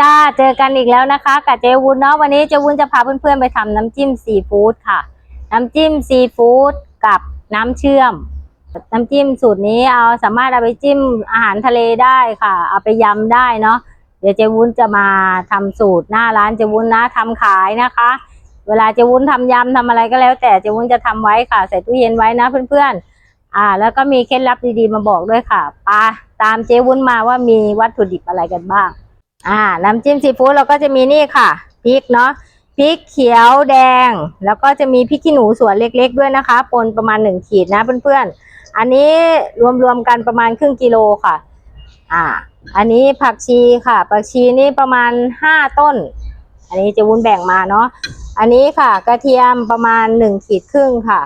จ้า เจอกันอีกแล้วนะคะกับเจวุ้นเนาะวันนี้เจวุ้นจะพาเพื่อนๆไปทำน้ำจิ้มซีฟู้ดค่ะ น้ำจิ้มซีฟู้ดกับน้ำเชื่อม น้ำจิ้มสูตรนี้เอาสามารถเอาไปจิ้มอาหารทะเลได้ค่ะ เอาไปยำได้เนาะเดี๋ยวเจวุ้นจะมาทำสูตรหน้าร้านเจวุ้นนะทำขายนะคะ เวลาเจวุ้นทำยำทำอะไรก็แล้ว แต่เจวุ้นจะทำไว้ค่ะใส่ตู้เย็นไว้นะเพื่อนๆ อ่า แล้วก็มีเคล็ดลับดีๆมาบอกด้วยค่ะปาตามเจวุ้นมาว่ามีวัตถุดิบอะไรกันบ้าง อ่า น้ำจิ้มซีฟู้ดเราก็จะมีนี่ค่ะพริกเนาะพริกเขียวแดง แล้วก็จะมีพริกขี้หนูส่วนเล็ก ๆ ด้วยนะคะปนประมาณหนึ่งขีดนะเพื่อนๆ อันนี้รวมๆกันประมาณครึ่งกิโลค่ะ อ่า อันนี้ผักชีค่ะ ผักชีนี่ประมาณห้าต้น อันนี้เจะวุ้นแบ่งมาเนาะอันนี้ค่ะกระเทียมประมาณหนึ่งขีดครึ่งค่ะ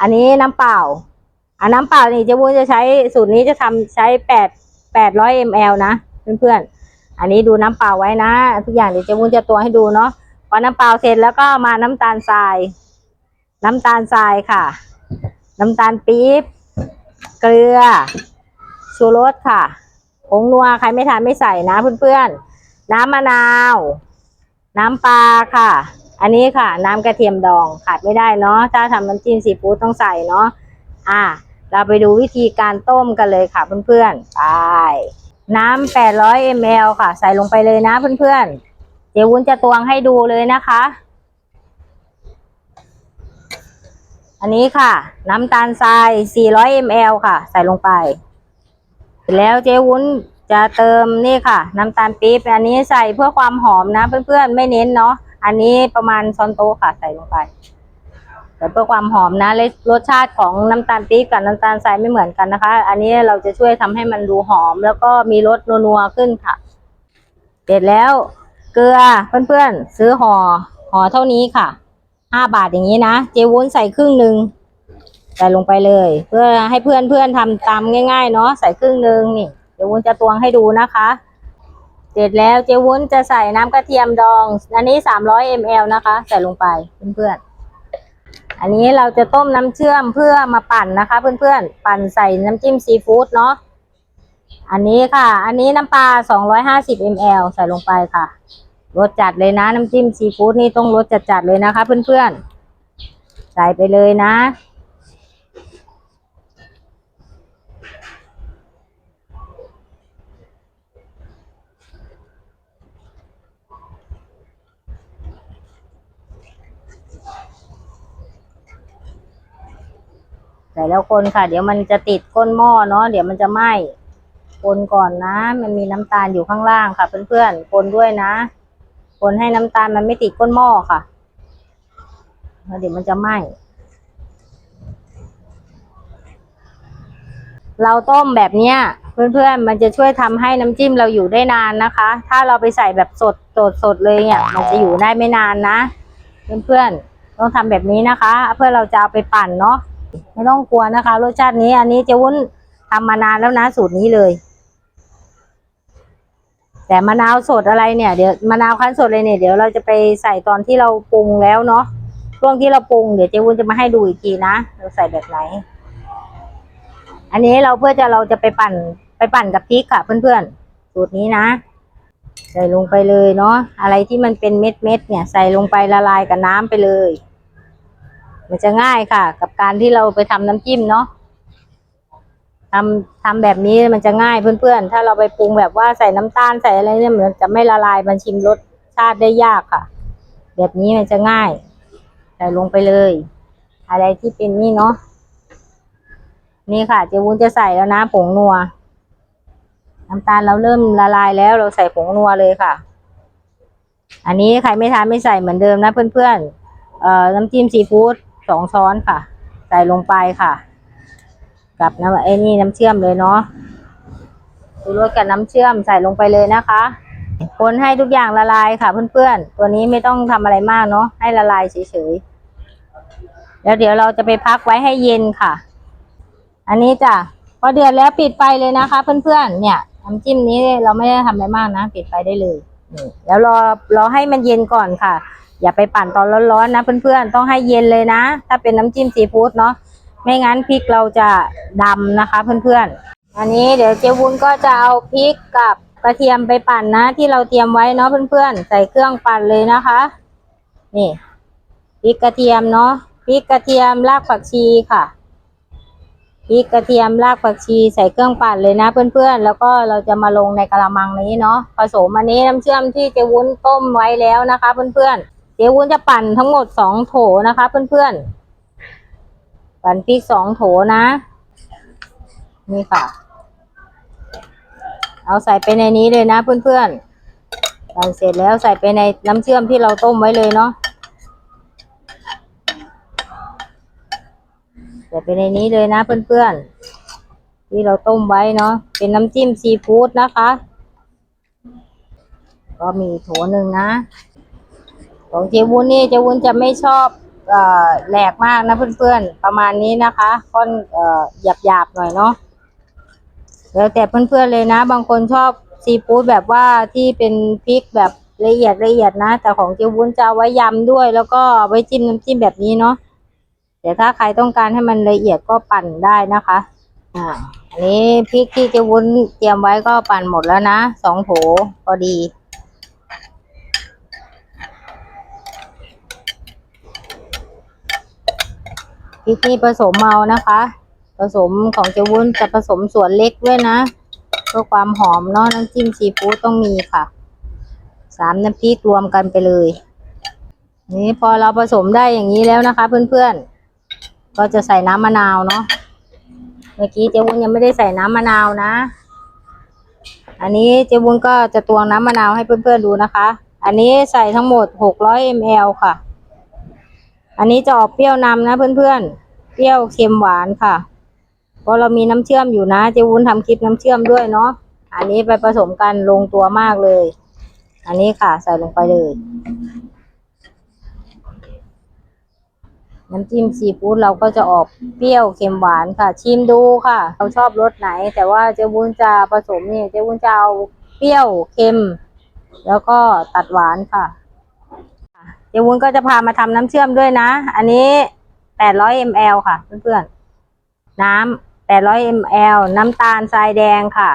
อันนี้น้ำเปล่าอันน้ำเปล่านี่เจะวุ้นจะใช้สูตรนี้จะทำใช้แปดแปดร้อยมลนะเพื่อนๆ อันนี้ดูน้ำเปล่าไว้นะ ทุกอย่างเดี๋ยวเจะวุ้นจะตัวให้ดูเนาะพอน้ำเปล่าเสร็จแล้วก็มาน้ำตาลทราย น้ำตาลทรายค่ะ น้ำตาลปี๊บเกลือชูรสค่ะผงนัวใครไม่ทานไม่ใส่นะเพื่อนๆ น้ำมะนาว น้ำปลาค่ะ อันนี้ค่ะ น้ำกระเทียมดองขาดไม่ได้เนาะถ้าทำน้ำจิ้มซีฟู้ดต้องใส่เนาะอ่าเราไปดูวิธีการต้มกันเลยค่ะเพื่อนๆ ไป น้ำ800 ml ค่ะ ใส่ลงไปเลยนะเพื่อนๆ เดี๋ยววุ้นจะตวงให้ดูเลยนะคะ อันนี้ค่ะ น้ำตาลทราย400 ml ค่ะ ใส่ลงไป เสร็จแล้วเจ๊วุ้นจะเติมนี่ค่ะ น้ำตาลปี๊บอันนี้ใส่เพื่อความหอมนะเพื่อนๆ ไม่เน้นเนาะอันนี้ประมาณช้อนโต๊ะค่ะใส่ลงไป แต่เพื่อความหอมนะและรสชาติของน้ำตาลปี๊บกับน้ำตาลทรายไม่เหมือนกันนะคะ อันนี้เราจะช่วยทำให้มันดูหอม แล้วก็มีรสนัวๆขึ้นค่ะ เสร็จแล้วเกลือเพื่อนๆซื้อห่อห่อเท่านี้ค่ะห้าบาทอย่างนี้นะเจวุ้นใส่ครึ่งหนึ่งใส่ลงไปเลย เพื่อให้เพื่อนเพื่อนๆทำตามง่าย ๆ เนาะใส่ครึ่งหนึ่งนี่เดี๋ยววุ้นจะตวงให้ดูนะคะ เสร็จแล้วเจวุ้นจะใส่น้ำกระเทียมดอง อันนี้สามร้อยมลนะคะ ใส่ลงไปเพื่อนๆ อันนี้เราจะต้มน้ำเชื่อมเพื่อมาปั่นนะคะ เพื่อนๆ ปั่นใส่น้ำจิ้มซีฟู้ดเนาะ อันนี้ค่ะ อันนี้น้ำปลาสองร้อยห้าสิบมลใส่ลงไปค่ะ รสจัดเลยนะน้ำจิ้มซีฟู้ดนี่ต้องรสจัดๆเลยนะคะ เพื่อนๆ ใส่ไปเลยนะ ใส่แล้วคนค่ะ เดี๋ยวมันจะติดก้นหม้อเนาะเดี๋ยวมันจะไหม้คนก่อนนะ มันมีน้ำตาลอยู่ข้างล่างค่ะ เพื่อนๆคนด้วยนะคนให้น้ำตาลมันไม่ติดก้นหม้อค่ะแล้วเดี๋ยวมันจะไหม้เราต้มแบบเนี้ยเพื่อนๆ มันจะช่วยทำให้น้ำจิ้มเราอยู่ได้นานนะคะ ถ้าเราไปใส่แบบสดสดสดเลยเนี่ย มันจะอยู่ได้ไม่นานนะ เพื่อนๆ ต้องทำแบบนี้นะคะ เพื่อเราจะเอาไปปั่นเนาะ ไม่ต้องกลัวนะคะ รสชาตินี้อันนี้เจะวุ้นทำมานานแล้วนะสูตรนี้เลย แต่มะนาวสดอะไรเนี่ยเดี๋ยวมะนาวคั้นสดเลยเนี่ยเดี๋ยวเราจะไปใส่ตอนที่เราปรุงแล้วเนาะช่วงที่เราปรุงเดี๋ยวเจวุ้นจะมาให้ดูอีกทีนะเราใส่แบบไหน อันนี้เราเพื่อจะเราจะไปปั่นไปปั่นกับพริกค่ะ เพื่อนๆ สูตรนี้นะใส่ลงไปเลยเนาะอะไรที่มันเป็นเม็ดเม็ดๆเนี่ย ใส่ลงไปละลายกับน้ำไปเลย มันจะง่ายค่ะ กับการที่เราไปทำน้ำจิ้มเนาะทำทำแบบนี้มันจะง่ายเพื่อนๆ ถ้าเราไปปรุงแบบว่าใส่น้ำตาลใส่อะไรเนี่ยมันจะไม่ละลายมันชิมรสชาติได้ยากค่ะ แบบนี้มันจะง่าย ใส่ลงไปเลย อะไรที่เป็นนี่เนาะนี่ค่ะเจวุ้นจะใส่แล้วนะผงนัว น้ำตาลเราเริ่มละลายแล้วเราใส่ผงนัวเลยค่ะ อันนี้ใครไม่ทานไม่ใส่เหมือนเดิมนะเพื่อนๆเอ่อน้ำจิ้มซีฟู้ด สองช้อนค่ะ ใส่ลงไปค่ะ กับน้ำไอ้นี่น้ำเชื่อมเลยเนาะดูรสกับน้ำเชื่อมใส่ลงไปเลยนะคะ คนให้ทุกอย่างละลายค่ะ เพื่อนๆ ตัวนี้ไม่ต้องทำอะไรมากเนาะให้ละลายเฉยๆ แล้วเดี๋ยวเราจะไปพักไว้ให้เย็นค่ะ อันนี้จ้ะพอเดือดแล้วปิดไฟเลยนะคะ เพื่อนๆ เนี่ยน้ำจิ้มนี้เราไม่ได้ทำอะไรมากนะ ปิดไฟได้เลยแล้วรอรอให้มันเย็นก่อนค่ะ อย่าไปปั่นตอนร้อนๆนะเพื่อนๆ ต้องให้เย็นเลยนะ ถ้าเป็นน้ำจิ้มซีฟู้ดเนาะไม่งั้นพริกเราจะดำนะคะเพื่อนๆ อันนี้เดี๋ยวเจวุ้นก็จะเอาพริกกับกระเทียมไปปั่นนะ ที่เราเตรียมไว้เนาะเพื่อนๆ ใส่เครื่องปั่นเลยนะคะ นี่พริกกระเทียมเนาะพริกกระเทียมรากผักชีค่ะพริกกระเทียมรากผักชีใส่เครื่องปั่นเลยนะเพื่อนๆ แล้วก็เราจะมาลงในกระมังนี้เนาะผสมอันนี้น้ำเชื่อมที่เจวุ้นต้มไว้แล้วนะคะเพื่อนๆ จวุ้นจะปั่นทั้งหมดสองโถนะคะเพื่อนๆ ปั่นพริกสองโถนะ นี่ค่ะ เอาใส่ไปในนี้เลยนะเพื่อนๆ ปั่นเสร็จแล้วใส่ไปในน้ำเชื่อมที่เราต้มไว้เลยเนาะ ใส่ไปในนี้เลยนะเพื่อนๆ ที่เราต้มไว้เนาะ เป็นน้ำจิ้มซีฟู้ดนะคะ ก็มีโถหนึ่งนะ ของเจวุ้นนี่เจวุ้นจะไม่ชอบอแหลกมากนะเพื่อนๆ ประมาณนี้นะคะค่อนหยาบๆหน่อยเนาะแล้วแต่เพื่อนๆเลยนะ บางคนชอบซีฟู้ดแบบว่าที่เป็นพริกแบบละเอียดละเอียดนะ แต่ของเจวุ้นจะไว้ยำด้วย แล้วก็ไว้จิ้มน้ำจิ้มแบบนี้เนาะแต่ถ้าใครต้องการให้มันละเอียดก็ปั่นได้นะคะอ่าอันนี้พริกที่เจวุ้นเตรียมไว้ก็ปั่นหมดแล้วนะสองโถพอดี พริกนี่ผสมเมานะคะ ผสมของเจวุ้นจะผสมส่วนเล็กด้วยนะเพื่อความหอมเนาะน้ำจิ้มซีฟู้ดต้องมีค่ะสามน้ำพริกรวมกันไปเลย นี่พอเราผสมได้อย่างนี้แล้วนะคะ เพื่อนๆ ก็จะใส่น้ำมะนาวเนาะเมื่อกี้เจวุ้นยังไม่ได้ใส่น้ำมะนาวนะ อันนี้เจวุ้นก็จะตวงน้ำมะนาวให้เพื่อนๆดูนะคะ อันนี้ใส่ทั้งหมดหกร้อยมลค่ะ อันนี้จะออกเปรี้ยวนำนะเพื่อนๆ เปรี้ยวเค็มหวานค่ะ เพราะเรามีน้ำเชื่อมอยู่นะ เจวุ้นทำคลิปน้ำเชื่อมด้วยเนาะ อันนี้ไปผสมกันลงตัวมากเลย อันนี้ค่ะ ใส่ลงไปเลย น้ำจิ้มซีฟู้ดเราก็จะออกเปรี้ยวเค็มหวานค่ะ ชิมดูค่ะ เราชอบรสไหน แต่ว่าเจวุ้นจะผสมเนี่ย เจวุ้นจะเอาเปรี้ยวเค็ม แล้วก็ตัดหวานค่ะ เจ๊วุ้นก็จะพามาทำน้ำเชื่อมด้วยนะ อันนี้แปดร้อยมลค่ะ เพื่อนๆ น้ำแปดร้อยมลน้ำตาลทรายแดงค่ะ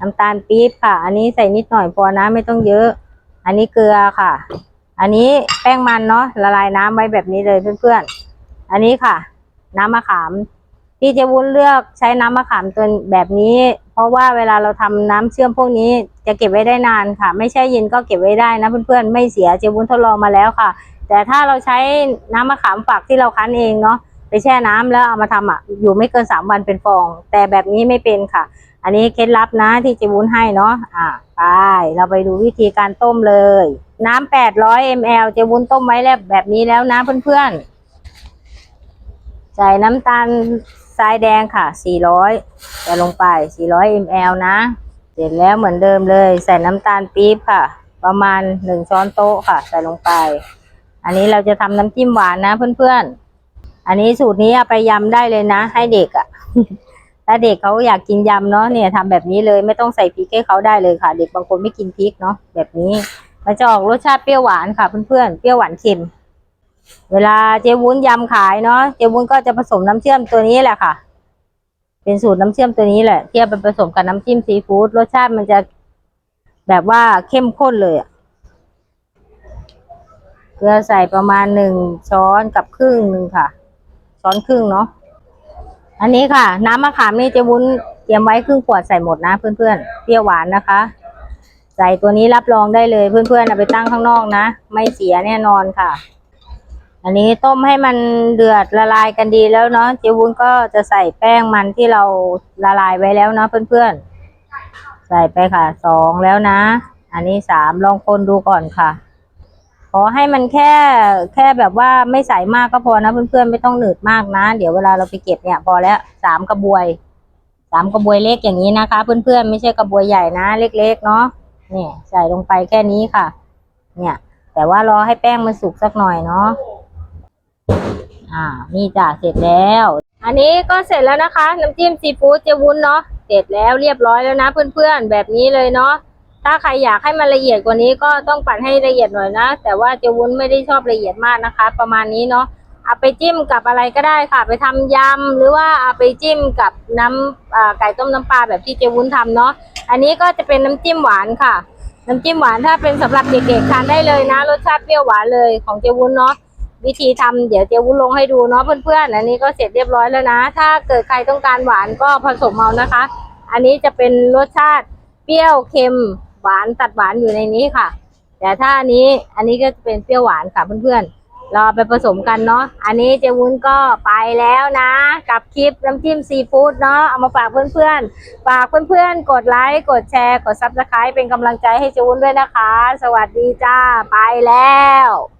น้ำตาลปี๊บค่ะ อันนี้ใส่นิดหน่อยพอนะไม่ต้องเยอะ อันนี้เกลือค่ะ อันนี้แป้งมันเนาะละลายน้ำไว้แบบนี้เลยเพื่อนๆ อันนี้ค่ะ น้ำมะขาม พี่เจวุ้นเลือกใช้น้ำมะขามตัวแบบนี้ เพราะว่าเวลาเราทำน้ำเชื่อมพวกนี้จะเก็บไว้ได้นานค่ะ ไม่ใช่เย็นก็เก็บไว้ได้นะเพื่อนๆไม่เสียเจวุ้นทดลองมาแล้วค่ะ แต่ถ้าเราใช้น้ำมะขามฝักที่เราคั้นเองเนาะไปแช่น้ำแล้วเอามาทำอะอยู่ไม่เกินสามวันเป็นฟอง แต่แบบนี้ไม่เป็นค่ะ อันนี้เคล็ดลับนะที่เจวุ้นให้เนาะอ่าไปเราไปดูวิธีการต้มเลย น้ำแปดร้อยมลเจวุ้นต้มไว้แล้วแบบนี้แล้วนะเพื่อนๆใส่น้ำตาล ทรายแดงค่ะ 400ใส่ลงไป 400 ml นะ เสร็จแล้วเหมือนเดิมเลย ใส่น้ำตาลปี๊บค่ะ ประมาณ 1 ช้อนโต๊ะค่ะ ใส่ลงไป อันนี้เราจะทำน้ำจิ้มหวานนะเพื่อนๆ อันนี้สูตรนี้ไปยำได้เลยนะ ให้เด็กอะ่ะ ถ้าเด็กเขาอยากกินยำเนาะเนี่ยทำแบบนี้เลยไม่ต้องใส่พริกให้เขาได้เลยค่ะ เด็กบางคนไม่กินพริกเนาะแบบนี้ มันจะออกรสชาติเปรี้ยวหวานค่ะเพื่อนๆ เปรี้ยวหวานเค็ม เวลาเจวุ้นยำขายเนาะเจวุ้นก็จะผสมน้ำเชื่อมตัวนี้แหละค่ะ เป็นสูตรน้ำเชื่อมตัวนี้แหละที่เอาไปผสมกับน้ำจิ้มซีฟู้ดรสชาติมันจะแบบว่าเข้มข้นเลยอะเกลือใส่ประมาณหนึ่งช้อนกับครึ่งหนึ่งค่ะ ช้อนครึ่งเนาะอันนี้ค่ะ น้ำมะขามนี่เจวุ้นเตรียมไว้ครึ่งขวดใส่หมดนะเพื่อนๆเปรี้ยวหวานนะคะ ใส่ตัวนี้รับรองได้เลยเพื่อนๆเอาไปตั้งข้างนอกนะ ไม่เสียแน่นอนค่ะ อันนี้ต้มให้มันเดือดละลายกันดีแล้วเนาะเจวุ้นก็จะใส่แป้งมันที่เราละลายไว้แล้วเนาะเพื่อนๆ ใส่ไปค่ะสองแล้วนะ อันนี้สามลองคนดูก่อนค่ะ ขอให้มันแค่แค่แบบว่าไม่ใส่มากก็พอนะเพื่อนๆไม่ต้องหนืดมากนะ เดี๋ยวเวลาเราไปเก็บเนี่ยพอแล้วสามกระบวยสามกระบวยเล็กอย่างนี้นะคะ เพื่อนๆไม่ใช่กระบวยใหญ่นะ เล็กๆเนาะเนี่ยใส่ลงไปแค่นี้ค่ะ เนี่ย แต่ว่ารอให้แป้งมันสุกสักหน่อยเนาะ อ่า นี่จ้ะเสร็จแล้ว อันนี้ก็เสร็จแล้วนะคะ น้ำจิ้มซีฟู้ดเจวุ้นเนาะ เสร็จแล้วเรียบร้อยแล้วนะเพื่อนๆ แบบนี้เลยเนาะ ถ้าใครอยากให้มันละเอียดกว่านี้ก็ต้องปั่นให้ละเอียดหน่อยนะ แต่ว่าเจวุ้นไม่ได้ชอบละเอียดมากนะคะ ประมาณนี้เนาะเอาไปจิ้มกับอะไรก็ได้ค่ะ ไปทำยำหรือว่าเอาไปจิ้มกับน้ำอ่าไก่ต้มน้ำปลาแบบที่เจวุ้นทำเนาะ อันนี้ก็จะเป็นน้ำจิ้มหวานค่ะ น้ำจิ้มหวานถ้าเป็นสำหรับเด็กๆทานได้เลยนะ รสชาติเปรี้ยวหวานเลยของเจวุ้นเนาะ วิธีทำเดี๋ยวเจวุ้นลงให้ดูเนาะเพื่อนๆอันนี้ก็เสร็จเรียบร้อยแล้วนะ ถ้าเกิดใครต้องการหวานก็ผสมเอานะคะ อันนี้จะเป็นรสชาติเปรี้ยวเค็มหวานตัดหวานอยู่ในนี้ค่ะ แต่ถ้าอันนี้อันนี้ก็จะเป็นเปรี้ยวหวานค่ะเพื่อนๆราไปผสมกันเนาะอันนี้เจวุ้นก็ไปแล้วนะ กับคลิปน้ำจิ้มซีฟู้ดเนาะเอามาฝากเพื่อนๆ ฝากเพื่อนๆ กดไลค์กดแชร์กดซับสไครป์เป็นกำลังใจให้เจวุ้นด้วยนะคะ สวัสดีจ้าไปแล้ว